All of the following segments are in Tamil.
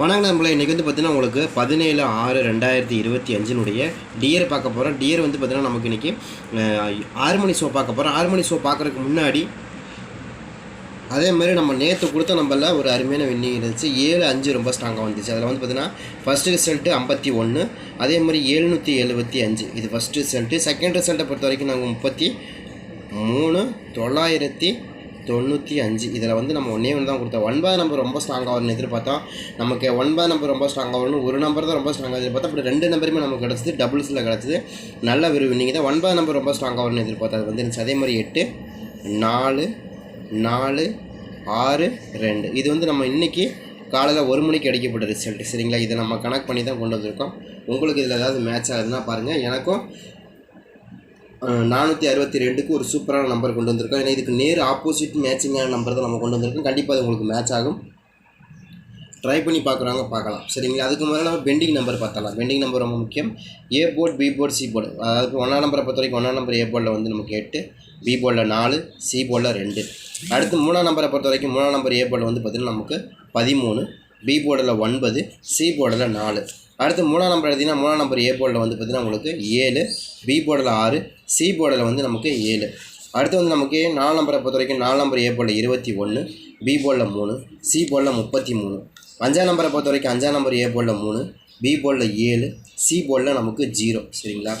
வணக்கம் நம்மள இன்றைக்கி வந்து பார்த்தீங்கன்னா உங்களுக்கு பதினேழு ஆறு ரெண்டாயிரத்தி இருபத்தி அஞ்சினுடைய டியர் பார்க்க போகிறோம் டியர் வந்து பார்த்தீங்கன்னா நமக்கு இன்றைக்கி ஆறு மணி ஷோ பார்க்க போகிறோம் ஆறு மணி ஷோ பார்க்குறதுக்கு முன்னாடி அதே மாதிரி நம்ம நேற்று கொடுத்த நம்பரில் ஒரு அருமையான வின்னிங் இருந்துச்சு. ஏழு அஞ்சு ரொம்ப ஸ்ட்ராங்காக வந்துச்சு. அதில் வந்து பார்த்தீங்கன்னா ஃபஸ்ட்டு ரிசல்ட்டு ஐம்பத்தி ஒன்று அதே மாதிரி எழுநூற்றி எழுபத்தி அஞ்சு. இது ஃபஸ்ட்டு ரிசல்ட்டு செகண்ட் ரிசல்ட்டை பொறுத்த வரைக்கும் நாங்கள் முப்பத்தி மூணு தொள்ளாயிரத்தி தொண்ணூற்றி அஞ்சு. இதில் வந்து நம்ம ஒன்றே ஒன்று தான் கொடுத்தோம். ஒன்பது நம்பர் ரொம்ப ஸ்ட்ராங்காக வரும்னு எதிர்பார்த்தோம். நமக்கு ஒன்பது நம்பர் ரொம்ப ஸ்ட்ராங்காக வரணும் ஒரு நம்பர் தான் ரொம்ப ஸ்ட்ராங்காக எதிர்பார்த்தோம். அப்படி ரெண்டு நம்பருமே நமக்கு கிடச்சிது டபுள்ஸில் கிடச்சிது. நல்ல விரும்பி நீங்கள் தான் ஒன்பது நம்பர் ரொம்ப ஸ்ட்ராங்காக வரும்னு எதிர்பார்த்தோம் அது வந்துருந்துச்சு அதே மாதிரி எட்டு நாலு நாலு ஆறு ரெண்டு. இது வந்து நம்ம இன்றைக்கி காலையில் ஒரு மணிக்கு அடிக்கப்பட்ட ரிசல்ட் சரிங்களா? இதை நம்ம கனெக்ட் பண்ணி தான் கொண்டு வந்திருக்கோம். உங்களுக்கு இதில் ஏதாவது மேட்ச் ஆகுதுன்னா பாருங்கள் எனக்கும் நானூற்றி அறுபத்தி ரெண்டுக்கு ஒரு சூப்பரான நம்பர் கொண்டு வந்திருக்கோம். ஏன்னா இதுக்கு நேர் ஆப்போசிட் மேட்சிங்கான நம்பர் தான் நம்ம கொண்டு வந்திருக்கோம். கண்டிப்பாக அது உங்களுக்கு மேட்ச் ஆகும். ட்ரை பண்ணி பார்க்குறாங்க பார்க்கலாம். சரிங்களா? அதுக்கு முதல்ல நம்ம பெண்டிங் நம்பர் பார்த்தலாம் பெண்டிங் நம்பர் ரொம்ப முக்கியம். A board B board C board அதாவது ஒன்றாம் நம்பரை பொறுத்த வரைக்கும் ஒன்றாம் நம்பர் ஏ போர்டில் வந்து நமக்கு எட்டு பி போர்டில் நாலு சி போர்டில் ரெண்டு. அடுத்து மூணாம் நம்பரை பொறுத்த வரைக்கும் மூணாம் நம்பர் ஏ போர்டில் வந்து பார்த்திங்கன்னா நமக்கு பதிமூணு பி போர்டில் ஒன்பது சி போர்டில் நாலு. அடுத்து மூணாம் நம்பர் எடுத்திங்கன்னா மூணாம் நம்பர் ஏ போர்டில் வந்து பார்த்திங்கன்னா உங்களுக்கு ஏழு பி போர்டில் ஆறு சி போர்டில் வந்து நமக்கு ஏழு. அடுத்து வந்து நமக்கு நாலு நம்பரை பொறுத்த வரைக்கும் நாலு நம்பர் ஏ போர்டில் இருபத்தி ஒன்று பி போர்டில் மூணு சி போர்டில் முப்பத்தி மூணு. அஞ்சாம் நம்பரை பொறுத்த வரைக்கும் அஞ்சாம் நம்பர் ஏ போர்டில் மூணு பி போர்டில் ஏழு சி போர்டில் நமக்கு ஜீரோ சரிங்களா?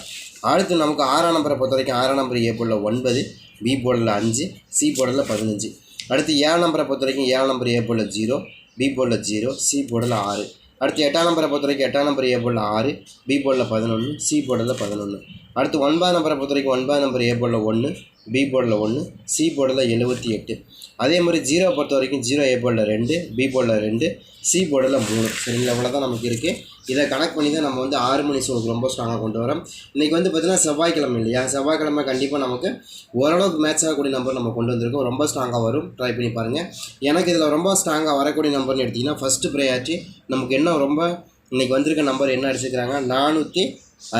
அடுத்து நமக்கு ஆறாம் நம்பரை பொறுத்த வரைக்கும் ஆறாம் நம்பர் ஏ போர்டில் ஒன்பது பி போர்டில் அஞ்சு சி போர்டில் பதினஞ்சு. அடுத்து ஏழாம் நம்பரை பொறுத்த வரைக்கும் ஏழாம் நம்பர் ஏ போர்டில் ஜீரோ பி போர்டில் ஜீரோ சி போர்டில் ஆறு. அடுத்து எட்டாம் நம்பரை பொறுத்த வரைக்கும் எட்டாம் நம்பர் ஏ போர்டில் ஆறு பி போர்டில் பதினொன்று சி போர்டில் பதினொன்று அடுத்து ஒன்பதாம் நம்பரை பொறுத்த வரைக்கும் ஒன்பதாம் நம்பர் ஏ போர்டில் ஒன்று பி போர்டில் ஒன்று சி போர்டில் எழுபத்தி எட்டு. அதே மாதிரி ஜீரோ பொறுத்த வரைக்கும் ஜீரோ ஏ போர்டில் ரெண்டு பி போர்டில் ரெண்டு சி போர்டில் மூணு. சரிங்களா? இவ்வளோ தான் நமக்கு இருக்குது இதை கனெக்ட் பண்ணி தான் நம்ம வந்து ஆறு மணி ஷோக்கு ரொம்ப ஸ்ட்ராங்காக கொண்டு வரோம். இன்றைக்கி வந்து பார்த்திங்கன்னா செவ்வாய்க்கிழமை இல்லையா? செவ்வாய்க்கிழமை கண்டிப்பாக நமக்கு ஓரளவுக்கு மேட்ச் ஆகக்கூடிய நம்பர் நம்ம கொண்டு வந்திருக்கோம். ரொம்ப ஸ்ட்ராங்காக வரும். ட்ரை பண்ணி பாருங்கள் எனக்கு இதில் ரொம்ப ஸ்ட்ராங்காக வரக்கூடிய நம்பர்னு எடுத்திங்கன்னா ஃபஸ்ட்டு ப்ரையாரிட்டி நமக்கு என்ன ரொம்ப இன்றைக்கி வந்திருக்க நம்பர் என்ன அடிச்சிருக்கிறாங்க நானூற்றி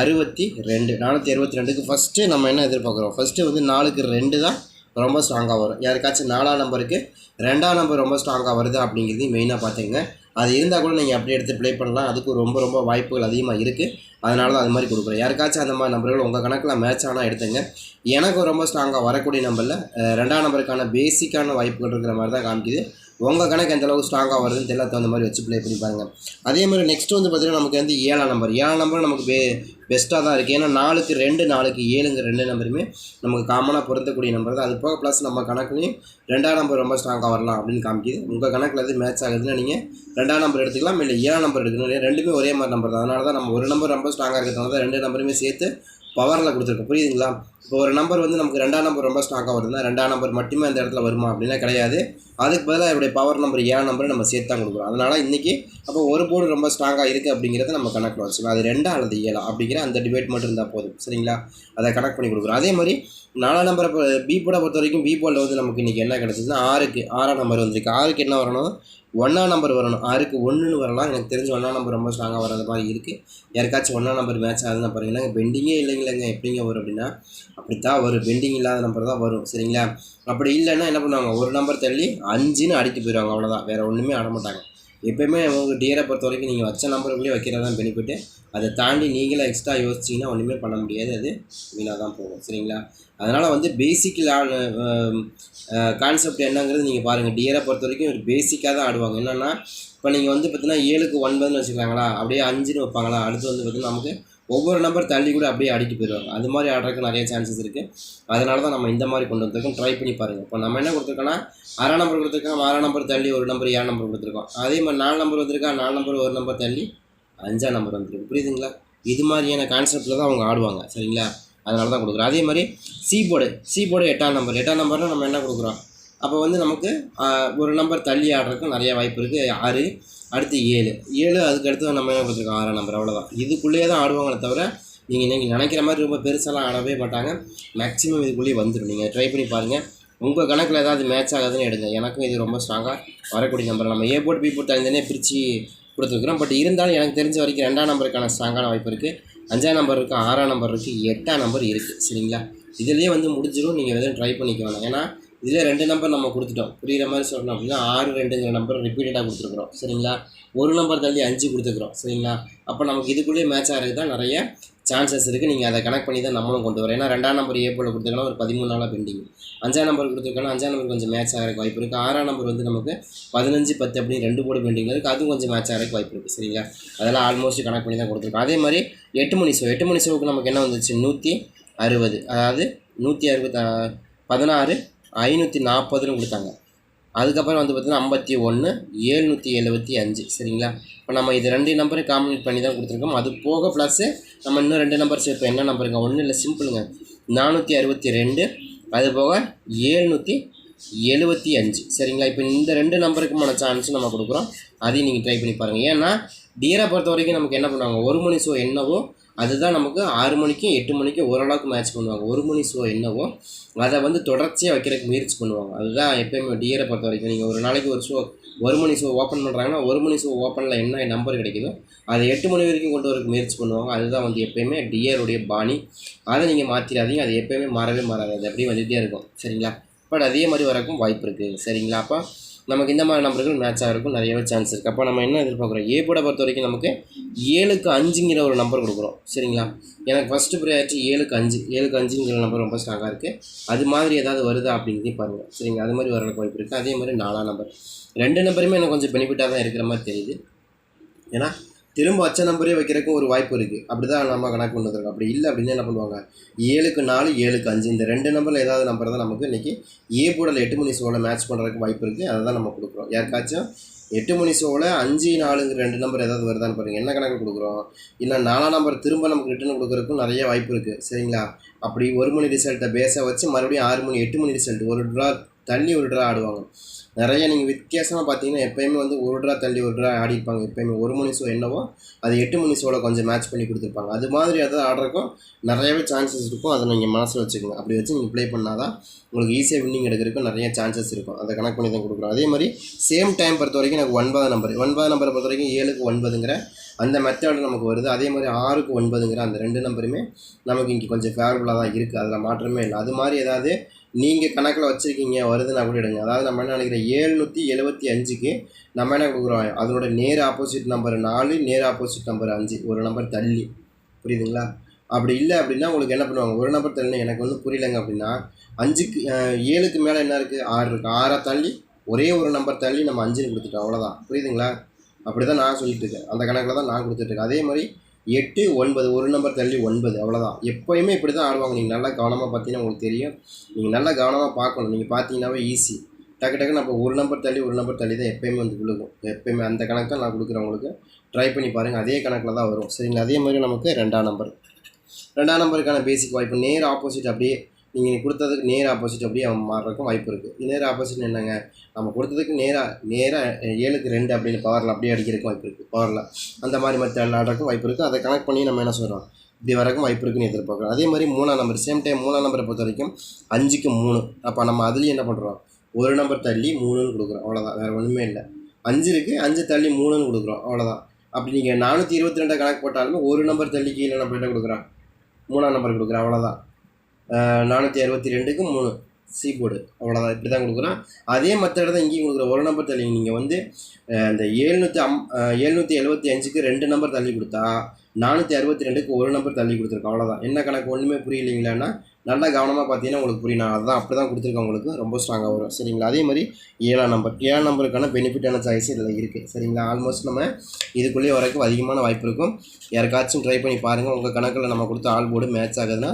அறுபத்தி ரெண்டு. நானூற்றி அறுபத்தி ரெண்டுக்கு ஃபஸ்ட்டு நம்ம என்ன எதிர்பார்க்குறோம்? ஃபஸ்ட்டு வந்து நாலுக்கு ரெண்டு தான் ரொம்ப ஸ்ட்ராங்காக வரும். யாருக்காச்சும் நாலாம் நம்பருக்கு ரெண்டாம் நம்பர் ரொம்ப ஸ்ட்ராங்காக வருது அப்படிங்கிறது மெயினாக பார்த்துங்க அது இருந்தால் கூட நீங்கள் அப்படியே எடுத்து ப்ளே பண்ணலாம். அதுக்கு ரொம்ப ரொம்ப வாய்ப்புகள் அதிகமாக இருக்குது அதனால தான் அது மாதிரி கொடுக்குறேன் யாருக்காச்சும் அந்த மாதிரி நம்பர்கள் உங்கள் கணக்கில் மேட்ச் ஆனால் எடுத்துங்க. எனக்கு ரொம்ப ஸ்ட்ராங்காக வரக்கூடிய நம்பரில் ரெண்டாம் நம்பருக்கான பேசிக்கான வாய்ப்புகள் இருக்கிற மாதிரி தான் காமிக்குது. உங்கள் கணக்கு எந்த அளவுக்கு ஸ்ட்ராங்காக வருதுன்னு தெரியல தகுந்த மாதிரி வச்சு ப்ளே பண்ணி பாருங்கள் அதே மாதிரி நெக்ஸ்ட் வந்து பார்த்திங்கன்னா நமக்கு வந்து ஏழாம் நம்பர் ஏழாம் நம்பர் நமக்கு பெ பெஸ்ட்டாக தான் இருக்குது ஏன்னா நாலுக்கு ரெண்டு நாலுக்கு ஏழுங்க ரெண்டு நம்பருமே நமக்கு காமனாக பொருந்தக்கூடிய நம்பர் தான். அது போக ப்ளஸ் நம்ம கணக்குலையும் ரெண்டாம் நம்பர் ரொம்ப ஸ்ட்ராங்காக வரலாம் அப்படின்னு காமிக்குது. உங்கள் கணக்கில் எது மேட்ச் ஆகுதுன்னா நீங்கள் ரெண்டாம் நம்பர் எடுத்துக்கலாம். இல்லை ஏழாம் நம்பர் எடுக்கணும் இல்லையா? ரெண்டுமே ஒரே மாதிரி நம்பர் தான். அதனால தான் நம்ம ஒரு நம்பர் ரொம்ப ஸ்ட்ராங்காக இருக்கிறதுனால தான் ரெண்டு நம்பருமே சேர்த்து பவரில் கொடுத்துருக்கோம் புரியுதுங்களா? இப்போ ஒரு நம்பர் வந்து நமக்கு ரெண்டாம் நம்பர் ரொம்ப ஸ்ட்ராங்காக வருதுன்னா ரெண்டாம் நம்பர் மட்டுமே அந்த இடத்துல வருமா அப்படின்னா கிடையாது. அதுக்கு பதிலாக என்னுடைய பவர் நம்பர் ஏழாம் நம்பரை நம்ம சேர்த்து தான் கொடுக்குறோம். அதனால் இன்றைக்கி அப்போ ஒரு போர்டு ரொம்ப ஸ்ட்ராங்காக இருக்குது அப்படிங்கிறத நம்ம கணக்கில் வச்சுக்கலாம் அது ரெண்டா அல்லது ஏழா அப்படிங்கிற அந்த டிபேட் மட்டும் இருந்தால் போதும். சரிங்களா? அதை கனெக்ட் பண்ணி கொடுக்குறோம். அதே மாதிரி நாலாம் நம்பரை இப்போ பி போர்டை பொறுத்த வரைக்கும் பி போர்டில் வந்து நமக்கு இன்றைக்கி என்ன கிடச்சிதுன்னா ஆறுக்கு ஆறாம் நம்பர் வந்திருக்கு. ஆறுக்கு என்ன வரணும்? ஒன்றாம் நம்பர் வரணும். ஆறுக்கு ஒன்றுன்னு வரலாம். எனக்கு தெரிஞ்ச ஒன்றாம் நம்பர் ரொம்ப ஸ்ட்ராங்காக வராத மாதிரி இருக்குது யாருக்காச்சும் ஒன்றாம் நம்பர் மேட்ச் ஆகுதுன்னா பாருங்களா பெண்டிங்கே இல்லைங்களேங்க. எப்படிங்க வரும் அப்படின்னா அப்படித்தான் வரும். பெண்டிங் இல்லாத நம்பர் தான் வரும். சரிங்களா? அப்படி இல்லைன்னா என்ன பண்ணுவாங்க? ஒரு நம்பர் தள்ளி அஞ்சுன்னு அடிக்க போயிடுவாங்க. அவ்வளோதான் வேறு ஒன்றுமே ஆட மாட்டாங்க. எப்போயுமே உங்களுக்கு டியரை பொறுத்த வரைக்கும் நீங்கள் வச்ச நம்பருக்குள்ளேயே வைக்கிறது தான் பெனிஃபிட்டு அதை தாண்டி நீங்களே எக்ஸ்ட்ரா யோசிச்சிங்கன்னா ஒன்றுமே பண்ண முடியாது. அது வீணாக தான் போகும். சரிங்களா? அதனால் வந்து பேசிக் கான்செப்ட் என்னங்கிறது நீங்கள் பாருங்கள் டியரை பொறுத்த வரைக்கும் ஒரு பேசிக்காக தான் ஆடுவாங்க. என்னென்னா இப்போ நீங்கள் வந்து பார்த்தீங்கன்னா ஏழுக்கு ஒன்பதுன்னு வச்சுக்கலாங்களா அப்படியே அஞ்சுன்னு வைப்பாங்களா? அடுத்து வந்து பார்த்தீங்கன்னா நமக்கு ஒவ்வொரு நம்பர் தள்ளி கூட அப்படியே அடிக்க போயிடுவாங்க. அது மாதிரி ஆடுறதுக்கு நிறைய சான்சஸ் இருக்குது அதனால தான் நம்ம இந்த மாதிரி கொண்டு வந்திருக்கோம். ட்ரை பண்ணி பாருங்கள் இப்போ நம்ம என்ன கொடுத்துருக்கோன்னா ஆறாம் நம்பர் கொடுத்துருக்கோம் அரை நம்பர் தள்ளி ஒரு நம்பர் ஏழு நம்பர் கொடுத்துருக்கோம். அதே மாதிரி நாலு நம்பர் வந்திருக்கா நாலு நம்பர் ஒரு நம்பர் தள்ளி அஞ்சாம் நம்பர் வந்துருக்கு. புரியுதுங்களா? இது மாதிரியான கான்செப்டில் தான் அவங்க ஆடுவாங்க. சரிங்களா? அதனால தான் கொடுக்குறோம். அதே மாதிரி சி போர்டு சி போர்டு எட்டாம் நம்பர் எட்டாம் நம்பரில் நம்ம என்ன கொடுக்குறோம்? அப்போ வந்து நமக்கு ஒரு நம்பர் தள்ளி ஆடுறதுக்கு நிறைய வாய்ப்பு இருக்குது ஆறு அடுத்து ஏழு. ஏழு அதுக்கடுத்து நம்ம என்ன கொடுத்துருக்கோம்? ஆறாம் நம்பர் அவ்வளோதான் இதுக்குள்ளேயே தான் ஆடுவாங்களே தவிர நீங்கள் நீங்கள் நினைக்கிற மாதிரி ரொம்ப பெருசாலாம் ஆடவே மாட்டாங்க. மேக்ஸிமம் இதுக்குள்ளேயே வந்துடும் நீங்கள் ட்ரை பண்ணி பாருங்கள் உங்கள் கணக்கில் ஏதாவது மேட்ச் ஆகாதுன்னு எடுங்க. எனக்கும் இது ரொம்ப ஸ்ட்ராங்காக வரக்கூடிய நம்பர் நம்ம ஏ போர்ட் பி போட்டு தனித்தனியாக பிரித்து கொடுத்துருக்குறோம். பட் இருந்தாலும் எனக்கு தெரிஞ்ச வரைக்கும் ரெண்டாம் நம்பருக்கான ஸ்ட்ராங்கான வாய்ப்பு இருக்குது அஞ்சாம் நம்பர் இருக்குது ஆறாம் நம்பர் இருக்குது எட்டாம் நம்பர் இருக்குது சரிங்களா? இதுலேயே வந்து முடிஞ்சிடும் நீங்கள் எதுவும் ட்ரை பண்ணிக்க வேணாம். ஏன்னா இதில் ரெண்டு நம்பர் நம்ம கொடுத்துட்டோம். புரிகிற மாதிரி சொல்லணும் அப்படின்னா ஆறு ரெண்டுங்கிற நம்பர் ரிப்பீட்டடாக கொடுத்துருக்குறோம். சரிங்களா? ஒரு நம்பர் தள்ளி அஞ்சு கொடுத்துருக்குறோம். சரிங்களா? அப்போ நமக்கு இதுக்குள்ளேயே மேட்ச் ஆகிறதுக்கு தான் நிறைய சான்சஸ் இருக்குது நீங்கள் அதை கனெக்ட் பண்ணி தான் நம்மளும் கொண்டு வரோம் ஏன்னா ரெண்டாம் நம்பர் ஏ போல் கொடுத்துருக்கோன்னா ஒரு பதிமூணு நாளாக பெண்டிங் அஞ்சாம் நம்பர் கொடுத்துருக்கோன்னா அஞ்சாம் நம்பர் கொஞ்சம் மேட்ச் ஆகிறக்கு வாய்ப்பு இருக்குது ஆறாம் நம்பர் வந்து நமக்கு பதினஞ்சு பத்து அப்படின்னு ரெண்டு போர்டு பெண்டிங் இருக்குது அதுவும் கொஞ்சம் மேட்ச் ஆகிறக்கு வாய்ப்பு இருக்குது சரிங்களா? அதெல்லாம் ஆல்மோஸ்ட் கனெக்ட் பண்ணி தான் கொடுத்துருக்கோம். அதே மாதிரி எட்டு மணி ஷோ எட்டு மணி ஷோவுக்கு நமக்கு என்ன வந்துச்சு? நூற்றி அறுபது. அதாவது நூற்றி அறுபத்த பதினாறு ஐநூற்றி நாற்பதுன்னு கொடுத்தாங்க. அதுக்கப்புறம் வந்து பார்த்திங்கன்னா ஐம்பத்தி ஒன்று ஏழ்நூற்றி எழுபத்தி அஞ்சு. சரிங்களா? இப்போ நம்ம இது ரெண்டு நம்பரும் காம்பினேட் பண்ணி தான் கொடுத்துருக்கோம். அது போக ப்ளஸ்ஸு நம்ம இன்னும் ரெண்டு நம்பர் சேர்ப்போம். என்ன நம்பருங்க ஒன்றும் இல்லை சிம்பிளுங்க நானூற்றி அறுபத்தி ரெண்டு அது போக ஏழ்நூற்றி எழுபத்தி அஞ்சு. சரிங்களா? இப்போ இந்த ரெண்டு நம்பருக்குமான சான்ஸ் நம்ம கொடுக்குறோம். அதையும் நீங்கள் ட்ரை பண்ணி பாருங்கள் ஏன்னா டியரை பொறுத்த வரைக்கும் நமக்கு என்ன பண்ணுவாங்க? ஒரு மணி ஷோ என்னவோ அதுதான் நமக்கு ஆறு மணிக்கும் எட்டு மணிக்கும் ஓரளவுக்கு மேட்ச் பண்ணுவாங்க. ஒரு மணி ஷோ என்னவோ அதை வந்து தொடர்ச்சியாக வைக்கிறதுக்கு முயற்சி பண்ணுவாங்க. அதுதான் எப்பயுமே டியரை பொறுத்த வரைக்கும். நீங்கள் ஒரு நாளைக்கு ஒரு ஷோ ஒரு மணி ஷோ ஓப்பன் பண்ணுறாங்கன்னா ஒரு மணி ஷோ ஓப்பனில் என்ன நம்பர் கிடைக்குதோ அதை எட்டு மணி வரைக்கும் கொண்டு வரக்கு முயற்சி பண்ணுவாங்க. அதுதான் வந்து எப்பயுமே டியருடைய பாணி. அதை நீங்கள் மாற்றிடாதீங்க அது எப்பயுமே மாறவே மாறாது. அது அப்படியே வந்துகிட்டே இருக்கும். சரிங்களா? பட் அதே மாதிரி வரக்கும் வாய்ப்பு இருக்குது சரிங்களா? அப்போ நமக்கு இந்த மாதிரி நம்பர்கள் மேட்ச் ஆகிறதுக்கும் நிறையவே சான்ஸ் இருக்குது அப்போ நம்ம என்ன எதிர்பார்க்குறோம்? ஏ போட பொறுத்த வரைக்கும் நமக்கு ஏழுக்கு அஞ்சுங்கிற ஒரு நம்பர் கொடுக்குறோம். சரிங்களா? எனக்கு ஃபஸ்ட்டு ப்ரையாரிட்டி ஏழுக்கு அஞ்சு. ஏழுக்கு அஞ்சுங்கிற நம்பர் ரொம்ப ஸ்ட்ராங்காக இருக்குது அது மாதிரி ஏதாவது வருதா அப்படிங்கிறதையும் பாருங்கள் சரிங்களா? அது மாதிரி வரக்கு வாய்ப்பு இருக்குது அதே மாதிரி நாலாம் நம்பர் ரெண்டு நம்பருமே எனக்கு கொஞ்சம் பெனிஃபிட்டாக தான் இருக்கிற மாதிரி தெரியுது. ஏன்னா திரும்ப அச்ச நம்பரே வைக்கிறதுக்கும் ஒரு வாய்ப்பு இருக்குது அப்படி தான் நம்ம கணக்கு கொண்டு வந்திருக்கோம். அப்படி இல்லை அப்படின்னு என்ன பண்ணுவாங்க? ஏழுக்கு நாலு ஏழுக்கு அஞ்சு இந்த ரெண்டு நம்பரில் ஏதாவது நம்பர் தான் நமக்கு இன்றைக்கி ஏ போடல எட்டு மணி ஷோவில் மேட்ச் பண்ணுறதுக்கு வாய்ப்பு இருக்குது அதை தான் நம்ம கொடுக்குறோம். யாருக்காச்சும் எட்டு மணி ஷோவில் அஞ்சு நாலுங்கிற ரெண்டு நம்பர் ஏதாவது வருதான்னு பாருங்கள் என்ன கணக்கு கொடுக்குறோம்? இல்லை நாலாம் நம்பர் திரும்ப நமக்கு ரிட்டர்ன் கொடுக்குறதுக்கும் நிறைய வாய்ப்பு இருக்குது சரிங்களா? அப்படி ஒரு மணி ரிசல்ட்டை பேச வச்சு மறுபடியும் ஆறு மணி எட்டு மணி ரிசல்ட் ஒரு ட்ரா தள்ளி ஒரு ட்ரா ஆடுவாங்க. நிறைய நீங்கள் வித்தியாசமாக பார்த்தீங்கன்னா எப்போயுமே வந்து ஒரு ட்ரா தள்ளி ஒரு ட்ரா ஆடிப்பாங்க எப்போயுமே ஒரு மணி ஷோ என்னவோ அது எட்டு மணி ஷோவில் கொஞ்சம் மேட்ச் பண்ணி கொடுத்துருப்பாங்க. அது மாதிரி அதாவது ஆடுறக்கும் நிறையவே சான்சஸ் இருக்கும். அதை நீங்கள் மனசில் வச்சுக்கோங்க. அப்படி வச்சு நீங்கள் ப்ளே பண்ணால் தான் உங்களுக்கு ஈஸியாக வின்னிங் எடுக்கிறதுக்கு நிறைய சான்சஸ் இருக்கும். அதை கனெக்ட் பண்ணி தான் கொடுக்குறோம் அதே மாதிரி சேம் டைம் பொறுத்த வரைக்கும் எனக்கு ஒன்பது நம்பர் ஒன்பது நம்பரை பொறுத்த வரைக்கும் ஏழுக்கு ஒன்பதுங்கிற அந்த மெத்தட் நமக்கு வருது. அதே மாதிரி ஆறுக்கு ஒன்பதுங்கிற அந்த ரெண்டு நம்பருமே நமக்கு இங்கே கொஞ்சம் ஃபேவரபுளாக தான் இருக்குது அதில் மாற்றமே இல்லை. அது மாதிரி ஏதாவது நீங்கள் கணக்கில் வச்சுருக்கீங்க வருதுன்னா கூட எடுங்க. அதாவது நம்ம என்ன நினைக்கிறோம் ஏழ்நூற்றி எழுபத்தி அஞ்சுக்கு நம்ம என்ன கொடுக்குறோம்? அதனோட நேர் ஆப்போசிட் நம்பர் நாலு நேர் ஆப்போசிட் நம்பர் அஞ்சு. ஒரு நம்பர் தள்ளி. புரியுதுங்களா? அப்படி இல்லை அப்படின்னா உங்களுக்கு என்ன பண்ணுவாங்க? ஒரு நம்பர் தள்ளி எனக்கு வந்து புரியலைங்க அப்படின்னா அஞ்சுக்கு ஏழுக்கு மேலே என்ன இருக்குது ஆறு இருக்குது ஆறாக தள்ளி ஒரே ஒரு நம்பர் தள்ளி நம்ம அஞ்சுன்னு கொடுத்துட்டோம். அவ்வளோதான் புரியுதுங்களா? அப்படி தான் நான் சொல்லிட்டு இருக்கேன். அந்த கணக்கில் தான் நான் கொடுத்துட்ருக்கேன் அதே மாதிரி எட்டு ஒன்பது ஒரு நம்பர் தள்ளி ஒன்பது அவ்வளோதான் எப்போயுமே இப்படி தான் ஆடுவாங்க. நீங்கள் நல்லா கவனமாக பார்த்தீங்கன்னா உங்களுக்கு தெரியும். நீங்கள் நல்லா கவனமாக பார்க்கணும். நீங்கள் பார்த்தீங்கன்னாவே ஈஸி டக்கு டக்குன்னு அப்போ ஒரு நம்பர் தள்ளி ஒரு நம்பர் தள்ளி தான் எப்போயுமே வந்து விழுகும். எப்பயுமே அந்த கணக்கு தான் நான் கொடுக்குறவங்களுக்கு ட்ரை பண்ணி பாருங்கள் அதே கணக்கில் தான் வரும். சரிங்களா? அதே மாதிரி நமக்கு ரெண்டாம் நம்பர் ரெண்டாம் நம்பருக்கான பேசிக் வாய்ப்பு. நேர் ஆப்போசிட் அப்படியே நீங்கள் கொடுத்ததுக்கு நேர் ஆப்போசிட் அப்படியே அவன் மாறுறதுக்கும் வாய்ப்பு இருக்குது நேர் ஆப்போசிட் என்னங்க? நம்ம கொடுத்ததுக்கு நேராக நேராக ஏழுக்கு ரெண்டு அப்படின்னு பவரில் அப்படியே அடிக்கிறதுக்கும் வாய்ப்பு இருக்குது பவரில் அந்த மாதிரி மற்ற ஆடுறதுக்கும் வாய்ப்பு இருக்குது அதை கனெக்ட் பண்ணி நம்ம என்ன சொல்கிறோம் இப்படி வரக்கும் வாய்ப்பு இருக்குன்னு எதிர்பார்க்குறோம். அதே மாதிரி மூணாம் நம்பர் சேம் டைம் மூணாம் நம்பரை பொறுத்த வரைக்கும் அஞ்சுக்கு மூணு. அப்போ நம்ம அதுலேயும் என்ன பண்ணுறோம் ஒரு நம்பர் தள்ளி மூணுன்னு கொடுக்குறோம். அவ்வளோதான் வேறு ஒன்றுமே இல்லை. அஞ்சு இருக்குது அஞ்சு தள்ளி மூணுன்னு கொடுக்குறோம். அவ்வளோதான் அப்படி நீங்கள் நானூற்றி இருபத்தி ரெண்டை கணக்கு போட்டாலுமே ஒரு நம்பர் தள்ளி கீழே நம்ம என்ன கொடுக்குறோம்? மூணாம் நம்பர் கொடுக்குறோம். அவ்வளோதான் நானூற்றி அறுபத்தி ரெண்டுக்கு மூணு சி போர்டு அவ்வளோதான் இப்படி தான் கொடுக்குறோம். அதே மெத்தட் தான் இங்கேயும் கொடுக்குறோம். ஒரு நம்பர் தள்ளி நீங்கள் வந்து இந்த ஏழ்நூற்றி அம் ஏழ்நூற்றி எழுபத்தி அஞ்சுக்கு ரெண்டு நம்பர் தள்ளி கொடுத்தா நானூற்றி அறுபத்தி ரெண்டுக்கு ஒரு நம்பர் தள்ளி கொடுத்துருக்கோம். அவ்வளோதான் என்ன கணக்கு? ஒன்றுமே புரியலைங்களான்னா நல்லா கவனமாக பார்த்தீங்கன்னா உங்களுக்கு புரியணும் அதுதான் அப்படி தான் கொடுத்துருக்கோம் உங்களுக்கு. ரொம்ப ஸ்ட்ராங்காக வரும். சரிங்களா? அதே மாதிரி ஏழாம் நம்பர் ஏழாம் நம்பருக்கான பெனிஃபிட்டான சாய்ஸ் இதில் இருக்குது சரிங்களா? ஆல்மோஸ்ட் நம்ம இதுக்குள்ளேயே வரைக்கும் அதிகமான வாய்ப்பு இருக்கும். யாருக்காச்சும் ட்ரை பண்ணி பாருங்கள் உங்கள் கணக்கில் நம்ம கொடுத்த ஆள் போர்டு மேட்ச் ஆகுதுன்னா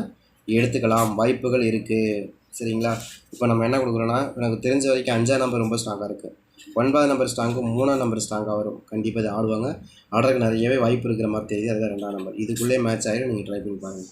எடுத்துக்கலாம் வாய்ப்புகள் இருக்குது சரிங்களா? இப்போ நம்ம என்ன கொடுக்குறோன்னா எனக்கு தெரிஞ்ச வரைக்கும் அஞ்சாம் நம்பர் ரொம்ப ஸ்ட்ராங்காக இருக்குது ஒன்பதாம் நம்பர் ஸ்ட்ராங்கு மூணாம் நம்பர் ஸ்ட்ராங்காக வரும். கண்டிப்பாக இது ஆடுவாங்க. ஆடுறதுக்கு நிறையவே வாய்ப்பு இருக்கிற மாதிரி தெரியுது. அதுதான் ரெண்டாம் நம்பர் இதுக்குள்ளே மேட்ச் ஆகிடும் நீங்கள் ட்ரை பண்ணி பாருங்கள்